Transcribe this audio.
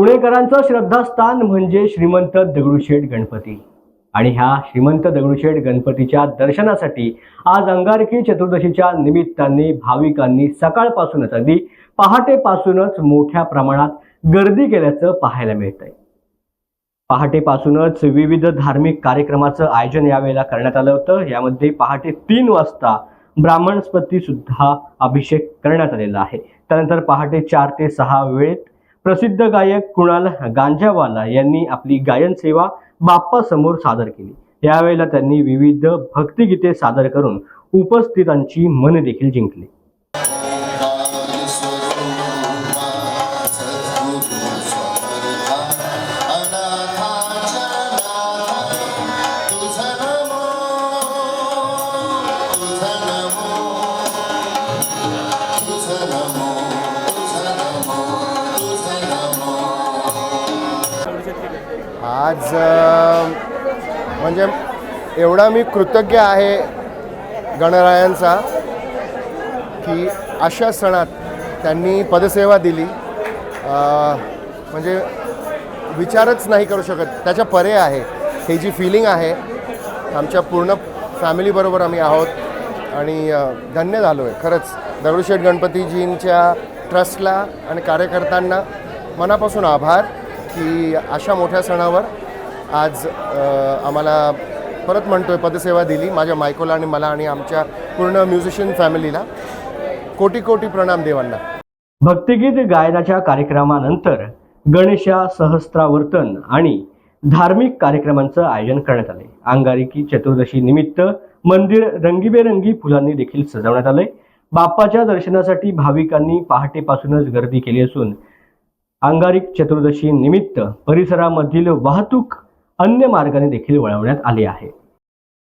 पुणेकरांचं श्रद्धास्थान म्हणजे श्रीमंत दगडूशेठ गणपती. आणि ह्या श्रीमंत दगडूशेठ गणपतीच्या दर्शनासाठी आज अंगारकी चतुर्दशीच्या निमित्ताने भाविकांनी सकाळपासूनच अगदी पहाटेपासूनच मोठ्या प्रमाणात गर्दी केल्याचं पाहायला मिळत आहे पहाटेपासूनच विविध धार्मिक कार्यक्रमाचं आयोजन यावेळेला करण्यात आलं होतं. यामध्ये पहाटे तीन वाजता ब्राह्मणस्पती सुद्धा अभिषेक करण्यात आलेला आहे. त्यानंतर पहाटे चार ते सहा वेळेत प्रसिद्ध गायक कुणाल गांजावाला यांनी आपली गायन सेवा बाप्पासमोर सादर केली. यावेळेला त्यांनी विविध भक्तिगीते सादर करून उपस्थितांची मन देखील जिंकली. आज म्हणजे एवढा मी कृतज्ञ आहे गणरायांचा की अशा सणात त्यांनी पदसेवा दिली. म्हणजे विचारच नाही करू शकत. त्याच्या परे आहे. हे जी फिलिंग आहे आमच्या पूर्ण फॅमिलीबरोबर आम्ही आहोत आणि धन्य झालो आहे खरंच दगडूशेठ गणपतीजींच्या ट्रस्टला आणि कार्यकर्त्यांना मनापासून आभार की अशा मोठ्या सणावर आज आम्हाला परत म्हणतोय पदसेवा दिली माझ्या मायकोला आणि मला आणि आमच्या पूर्ण म्युझिशियन फॅमिलीला. कोटी कोटी प्रणाम देवांना. भक्तिगीत गायनाच्या कार्यक्रमानंतर गणेशा सहस्त्रावर्तन आणि धार्मिक कार्यक्रमांचं आयोजन करण्यात आले. अंगारिकी चतुर्दशी निमित्त मंदिर रंगीबेरंगी फुलांनी देखील सजवण्यात आले बाप्पाच्या दर्शनासाठी भाविकांनी पहाटेपासूनच गर्दी केली असून अंगारिक चतुर्दशी निमित्त परिसरामधील वाहतूक अन्य मार्गाने देखील वळवण्यात आले आहे.